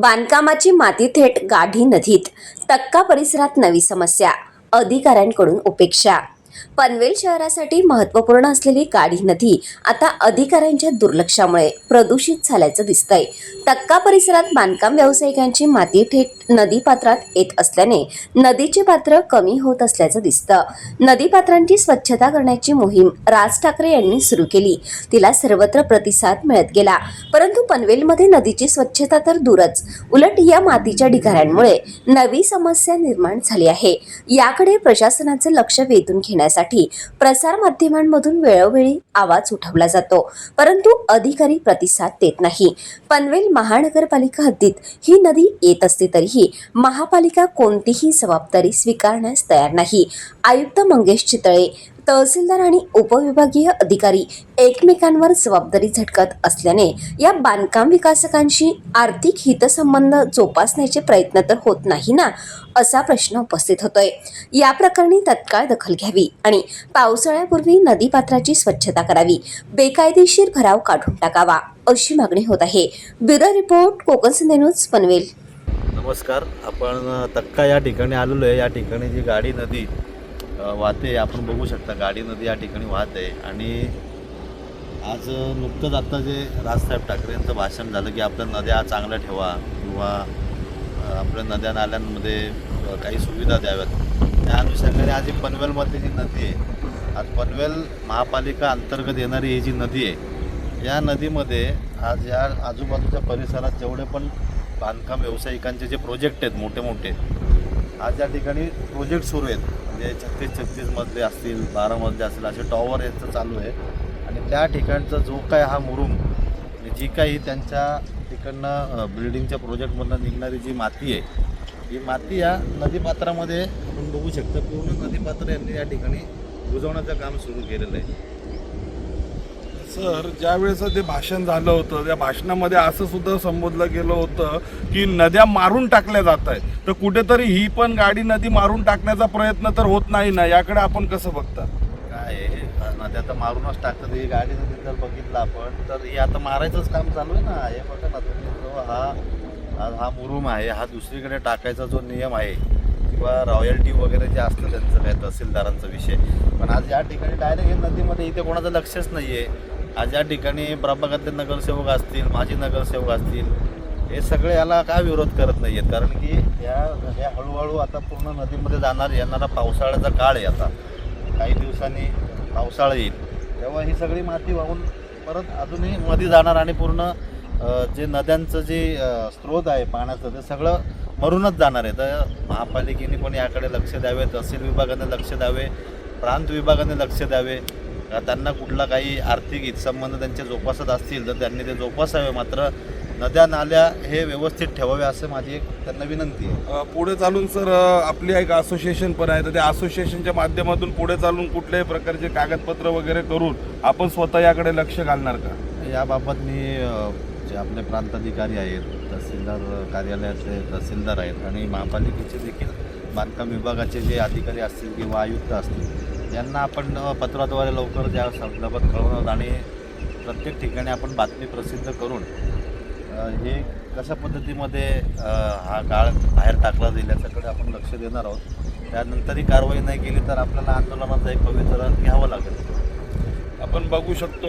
बांधकामाची माती थेट गाढी नदीत. तक्का परिसरात नवी समस्या अधिकाऱ्यांकडून उपेक्षा. पनवेल शहरासाठी महत्त्वपूर्ण असलेली गाढी नदी आता अधिकाऱ्यांच्या दुर्लक्षामुळे प्रदूषित झाल्याचं दिसतंय. तक्का परिसरात बांधकाम व्यावसायिकांची माती थेट नदीपात्रात येत असल्याने नदीचे पात्र कमी होत असल्याचं दिसतं. नदीपात्रांची स्वच्छता करण्याची मोहीम राज ठाकरे यांनी सुरू केली. तिला सर्वत्र प्रतिसाद मिळत गेला. परंतु पनवेलमध्ये नदीची स्वच्छता तर दूरच. उलट या मातीच्या ढिगाऱ्यांमुळे नवी समस्या निर्माण झाली आहे. याकडे प्रशासनाचं लक्ष वेधून घेण्यासाठी प्रसार माध्यमांमधून वेळोवेळी आवाज उठवला जातो. परंतु अधिकारी प्रतिसाद देत नाही. पनवेल महानगरपालिका हद्दीत ही नदी येत असली तरीही महापालिका कोणतीही जबाबदारी स्वीकारण्यास तयार नाही. आयुक्त मंगेश चितळे तहसीलदार आणि उपविभागीय अधिकारी एकमेकांवर जबाबदारी झटकत असल्याने या बांधकाम विकासकांशी आर्थिक हितसंबंध जोपासण्याचे प्रयत्न तर होत नाही ना असा प्रश्न उपस्थित होतोय. या प्रकरणी तत्काळ दखल घ्यावी आणि पावसाळ्यापूर्वी नदीपात्राची स्वच्छता करावी. बेकायदेशीर भराव काढून टाकावा अशी मागणी होत आहे. Bureau report Konkan news Panvel. नमस्कार. आपण तक्का या ठिकाणी आलेलो आहे. या ठिकाणी जी गाडी नदी वाहते आपण बघू शकता. गाडी नदी या ठिकाणी वाहत आहे. आणि आज नुकतंच आता जे राजसाहेब ठाकरे यांचं भाषण झालं की आपल्या नद्या चांगल्या ठेवा किंवा आपल्या नद्या नाल्यांमध्ये काही सुविधा द्याव्यात. त्या अनुषंगाने आज ही पनवेलमधली जी नदी आहे आज पनवेल महापालिका अंतर्गत येणारी ही जी नदी आहे या नदीमध्ये आज या आजूबाजूच्या परिसरात जेवढे पण बांधकाम व्यावसायिकांचे जे प्रोजेक्ट आहेत मोठे मोठे आज या ठिकाणी प्रोजेक्ट सुरू आहेत म्हणजे छत्तीस छत्तीसमधले असतील बारामधले असतील असे टॉवर यांचं चालू आहे. आणि त्या ठिकाणचा जो काय हा मुरुम जी काही त्यांच्या तिकडनं बिल्डिंगच्या प्रोजेक्टमधनं निघणारी जी माती आहे ही माती या नदीपात्रामध्ये आपण बघू शकतो. पूर्ण नदीपात्र यांनी या ठिकाणी बुजवण्याचं काम सुरू केलेलं आहे. सर ज्या वेळेस ते भाषण झालं होतं त्या भाषणामध्ये असं सुद्धा संबोधलं गेलं होतं की नद्या मारून टाकल्या जात आहेत. तर कुठेतरी ही पण गाडी नदी मारून टाकण्याचा प्रयत्न तर होत नाही ना याकडे आपण कसं बघता काय आहे, नद्या तर मारूनच टाकतात. ही गाडी नदी जर बघितलं आपण. तर हे आता मारायचंच काम चालू आहे ना? हे बघा ना तुम्ही. हा हा- हा मुरुम आहे हा दुसरीकडे टाकायचा जो नियम आहे किंवा रॉयल्टी वगैरे जे असतं त्यांचं काय तहसीलदारांचा विषय. पण आज या ठिकाणी डायरेक्ट हे नदीमध्ये इथे कोणाचं लक्षच नाही आहे आज या ठिकाणी प्रभागातले नगरसेवक असतील माजी नगरसेवक असतील हे सगळे याला का विरोध करत नाही आहेत कारण की या या हळूहळू आता पूर्ण नदीमध्ये जाणार येणारा पावसाळ्याचा काळ आहे आता. काही दिवसांनी पावसाळा येईल. तेव्हा ही सगळी माती वाहून परत अजूनही मध्ये जाणार आणि पूर्ण जे नद्यांचं जे स्रोत आहे पाण्याचं ते सगळं मरूनच जाणार आहे. तर महापालिकेने पण याकडे लक्ष द्यावे तहसील विभागाने लक्ष द्यावे प्रांत विभागाने लक्ष द्यावे. त्यांना कुठला काही आर्थिक हितसंबंध त्यांचे जोपासत असतील तर त्यांनी ते जोपासावे. मात्र नद्या नाल्या हे व्यवस्थित ठेवावे असं माझी एक त्यांना विनंती आहे. पुढे चालून सर आपली एक असोसिएशन पण आहे. तर त्या असोसिएशनच्या माध्यमातून पुढे चालून कुठल्याही प्रकारचे कागदपत्र वगैरे करून आपण स्वतः याकडे लक्ष घालणार का? याबाबत मी जे आपले प्रांताधिकारी आहेत तहसीलदार कार्यालयाचे तहसीलदार आहेत आणि महापालिकेचे देखील बांधकाम विभागाचे जे अधिकारी असतील किंवा आयुक्त असतील यांना आपण पत्राद्वारे लवकर त्या संदर्भात आहोत आणि प्रत्येक ठिकाणी आपण बातमी प्रसिद्ध करून हे कशा पद्धतीमध्ये हा काळ बाहेर टाकला जाईल याच्याकडे आपण लक्ष देणार आहोत. त्यानंतरही कारवाई नाही केली तर आपल्याला आंदोलनाचा एक पवित्र घ्यावं लागेल. आपण बघू शकतो